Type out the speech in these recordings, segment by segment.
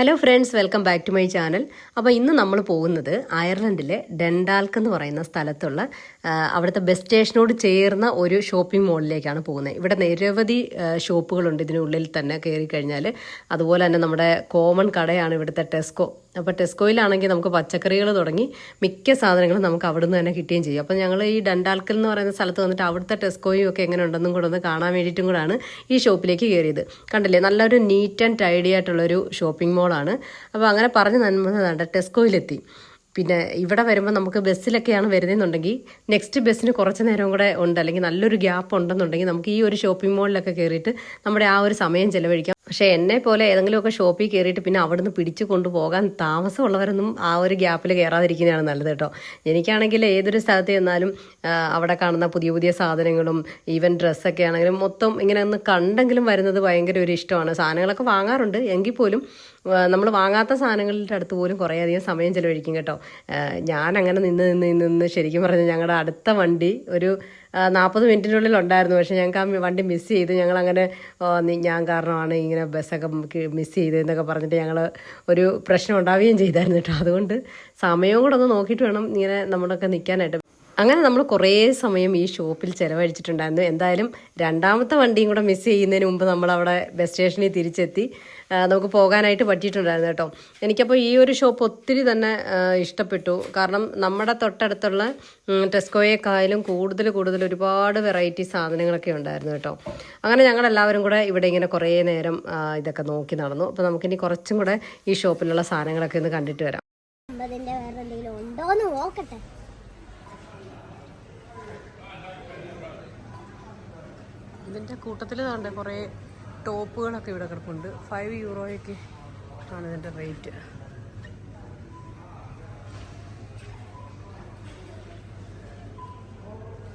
Hello friends welcome back to my channel അപ്പോൾ ഇന്ന് നമ്മൾ പോകുന്നത് അയർലൻഡിലെ ഡെൻഡാൽക്ക് എന്ന് പറയുന്ന സ്ഥലത്തുള്ള അവിടുത്തെ ബസ് സ്റ്റേഷനോട് ചേർന്ന ഒരു ഷോപ്പിംഗ് മോളിലേക്കാണ് പോകുന്നത്. ഇവിടെ നിരവധി ഷോപ്പുകളുണ്ട് ഇതിനുള്ളിൽ തന്നെ കയറി കഴിഞ്ഞാൽ അതുപോലെ തന്നെ നമ്മുടെ കോമൺ കടയാണ് ഇവിടുത്തെ ടെസ്കോ അപ്പോൾ ടെസ്കോയിലാണെങ്കിൽ നമുക്ക് പച്ചക്കറികൾ തുടങ്ങി മിക്ക സാധനങ്ങളും നമുക്ക് അവിടുന്ന് തന്നെ കിട്ടുകയും ചെയ്യും. അപ്പോൾ ഞങ്ങൾ ഈ ഡണ്ടാൽക്കൽ എന്ന് പറയുന്ന സ്ഥലത്ത് വന്നിട്ട് അവിടുത്തെ ടെസ്കോയും ഒക്കെ എങ്ങനെ ഉണ്ടെന്നും കൂടെ ഒന്ന് കാണാൻ വേണ്ടിയിട്ടും കൂടാണ് ഈ ഷോപ്പിലേക്ക് കയറിയത്. കണ്ടില്ലേ? നല്ലൊരു നീറ്റ് ആൻഡ് ടൈഡി ആയിട്ടുള്ളൊരു ഷോപ്പിംഗ് മോളാണ്. അപ്പോൾ അങ്ങനെ പറഞ്ഞ് നന്മ ടെസ്കോയിലെത്തി. പിന്നെ ഇവിടെ വരുമ്പോൾ നമുക്ക് ബസ്സിലൊക്കെയാണ് വരുന്നതെന്നുണ്ടെങ്കിൽ നെക്സ്റ്റ് ബസ്സിന് കുറച്ച് നേരം കൂടെ ഉണ്ട്. അല്ലെങ്കിൽ നല്ലൊരു ഗ്യാപ്പ് ഉണ്ടെന്നുണ്ടെങ്കിൽ നമുക്ക് ഈ ഒരു ഷോപ്പിംഗ് മോളിലൊക്കെ കയറിയിട്ട് നമ്മുടെ ആ ഒരു സമയം ചെലവഴിക്കാം. പക്ഷേ എന്നെ പോലെ ഏതെങ്കിലുമൊക്കെ ഷോപ്പിൽ കയറിയിട്ട് പിന്നെ അവിടുന്ന് പിടിച്ചു കൊണ്ടുപോകാൻ താമസമുള്ളവരൊന്നും ആ ഒരു ഗ്യാപ്പിൽ കയറാതിരിക്കുന്നതാണ് നല്ലത് കേട്ടോ. എനിക്കാണെങ്കിൽ ഏതൊരു സ്ഥലത്ത് ചെന്നാലും അവിടെ കാണുന്ന പുതിയ പുതിയ സാധനങ്ങളും ഈവൻ ഡ്രസ്സൊക്കെ ആണെങ്കിലും മൊത്തം ഇങ്ങനെ ഒന്ന് കണ്ടെങ്കിലും വരുന്നത് ഭയങ്കര ഒരു ഇഷ്ടമാണ്. സാധനങ്ങളൊക്കെ വാങ്ങാറുണ്ട്. എങ്കിൽ പോലും നമ്മൾ വാങ്ങാത്ത സാധനങ്ങളുടെ അടുത്ത് പോലും കുറേയധികം സമയം ചിലവഴിക്കും കേട്ടോ. ഞാൻ അങ്ങനെ നിന്ന് നിന്ന് നിന്ന് ശരിക്കും പറഞ്ഞാൽ ഞങ്ങളുടെ അടുത്ത വണ്ടി ഒരു നാൽപ്പത് മിനിറ്റിനുള്ളിൽ ഉണ്ടായിരുന്നു. പക്ഷേ ഞങ്ങൾക്ക് ആ വണ്ടി മിസ് ചെയ്ത് ഞങ്ങൾ അങ്ങനെ ഞാൻ കാരണമാണ് ഇങ്ങനെ ബസ്സൊക്കെ മിസ് ചെയ്ത് എന്നൊക്കെ പറഞ്ഞിട്ട് ഞങ്ങൾ ഒരു പ്രശ്നം ഉണ്ടാവുകയും ചെയ്തായിരുന്നു കേട്ടോ. അതുകൊണ്ട് സമയവും കൂടെ ഒന്ന് നോക്കിയിട്ട് വേണം ഇങ്ങനെ നമ്മളൊക്കെ നിൽക്കാനായിട്ട് അങ്ങനെ നമ്മൾ കുറേ സമയം ഈ ഷോപ്പിൽ ചിലവഴിച്ചിട്ടുണ്ടായിരുന്നു. എന്തായാലും രണ്ടാമത്തെ വണ്ടിയും കൂടെ മിസ് ചെയ്യുന്നതിന് മുമ്പ് നമ്മൾ അവിടെ ബസ് സ്റ്റേഷനിൽ തിരിച്ചെത്തി നമുക്ക് പോകാനായിട്ട് പറ്റിയിട്ടുണ്ടായിരുന്നു കേട്ടോ. എനിക്കപ്പോൾ ഈ ഒരു ഷോപ്പ് ഒത്തിരി തന്നെ ഇഷ്ടപ്പെട്ടു. കാരണം നമ്മുടെ തൊട്ടടുത്തുള്ള ടെസ്കോയേക്കായാലും കൂടുതൽ കൂടുതൽ ഒരുപാട് വെറൈറ്റി സാധനങ്ങളൊക്കെ ഉണ്ടായിരുന്നു കേട്ടോ. അങ്ങനെ ഞങ്ങളെല്ലാവരും കൂടെ ഇവിടെ ഇങ്ങനെ കുറേ നേരം ഇതൊക്കെ നോക്കി നടന്നു. അപ്പോൾ നമുക്കിനി കുറച്ചും കൂടെ ഈ ഷോപ്പിലുള്ള സാധനങ്ങളൊക്കെ ഒന്ന് കണ്ടിട്ട് വരാം. വേറെ എന്തെങ്കിലും ഉണ്ടോന്ന് നോക്കട്ടെ. ഇതിന്റെ കൂട്ടത്തിൽ താണ്ടെ കുറേ ടോപ്പുകളൊക്കെ ഇവിടെ കിടപ്പുണ്ട്. ഫൈവ് യൂറോയ്ക്ക് ആണ് ഇതിന്റെ റേറ്റ്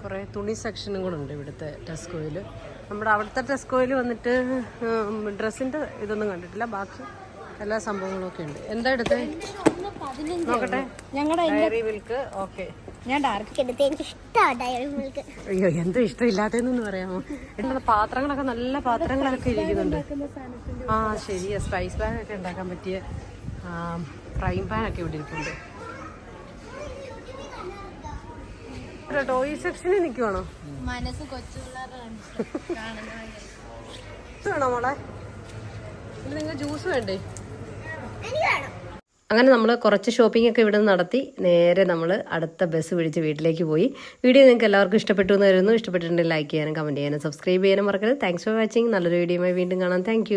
കുറേ തുണി സെക്ഷനും കൂടെ ഉണ്ട് ഇവിടുത്തെ ടെസ്കോയിൽ നമ്മുടെ അവിടുത്തെ ടെസ്കോയിൽ വന്നിട്ട് ഡ്രസ്സിന്റെ ഇതൊന്നും കണ്ടിട്ടില്ല. ബാക്കി എല്ലാ സംഭവങ്ങളും ഒക്കെ ഉണ്ട്. എന്താ എടുത്തേ? നോക്കട്ടെ. ഞങ്ങളുടെ മിൽക്ക് ഓക്കെ ഞാൻ ഡാർക്ക് എടുത്ത്. എനിക്ക് ഇഷ്ടമാണ് ഡയറി മിൽക്ക് അയ്യോ എന്തും ഇഷ്ടമില്ലാത്തതെന്ന് പറയാമോ? എന്താണ് പാത്രങ്ങളൊക്കെ നല്ല പാത്രങ്ങളൊക്കെ ഇരിക്കുന്നുണ്ട്. ആ ശരിയാ സ്പൈസ് പാൻ ഒക്കെ ഉണ്ടാക്കാൻ പറ്റിയ ഫ്രൈ പാൻ ഒക്കെ ഇവിടെ ഇരിക്കുന്നുണ്ട് ടോയ് സെക്ഷനിൽ നിൽക്കുവാണോ മനസ്സ് കൊച്ചു ഇത് വേണോ മോളെ നിങ്ങൾ ജ്യൂസ് വേണ്ടേ? അങ്ങനെ നമ്മൾ കുറച്ച് ഷോപ്പിംഗ് ഒക്കെ ഇവിടെ നടത്തി നേരെ നമ്മൾ അടുത്ത ബസ് പിടിച്ച് വീട്ടിലേക്ക് പോയി. വീഡിയോ നിങ്ങൾക്ക് എല്ലാവർക്കും ഇഷ്ടപ്പെട്ടു എന്ന് വരുന്നു ഇഷ്ടപ്പെട്ടിട്ടുണ്ടെങ്കിൽ ലൈക്ക് ചെയ്യാനും കമന്റ് ചെയ്യാനും സബ്സ്ക്രൈബ് ചെയ്യാനും മറക്കരുത്. താങ്ക്സ് ഫോർ വാച്ചിങ് നല്ലൊരു വീഡിയോയുമായി വീണ്ടും കാണാം. താങ്ക്